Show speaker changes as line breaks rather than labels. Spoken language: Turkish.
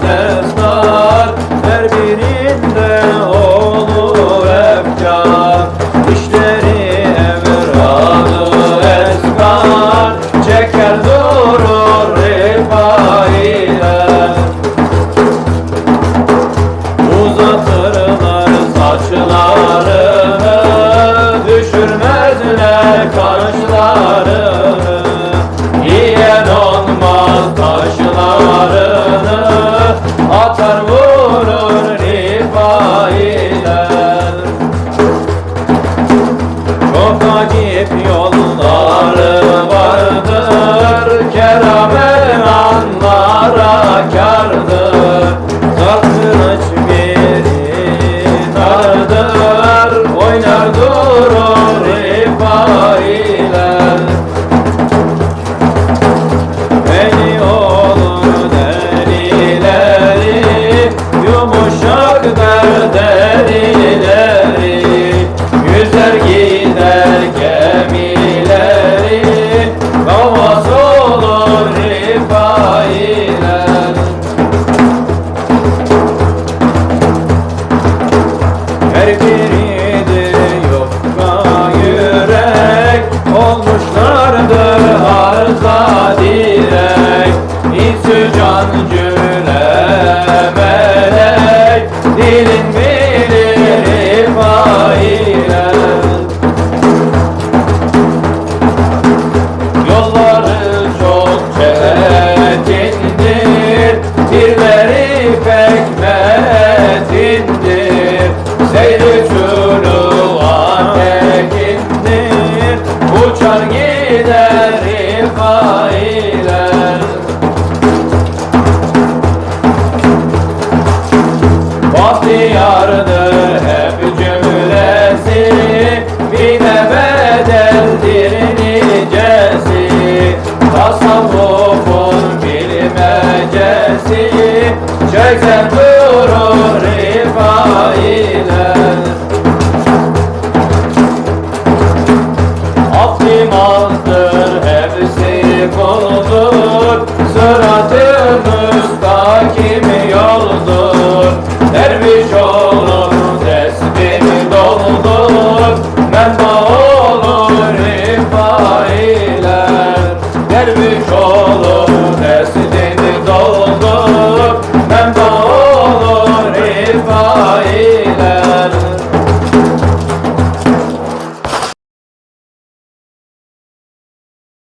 testar Her birinde olur efkar İşleri emradı eskar Çeker durur rifa ile Uzatırlar saçlarını Düşürmezler kalbini Atar vurur rifailer. Çok acip yolları vardır Keramen Can cüle melek Dilin bilir ifailer Yolları çok çetindir Birleri pek metindir. Seyri çuluğa tekindir Uçar gider Bahtiyardır hep cümlesi Bir de bedeldir nicesi Tasavvufun bilmecesi rifai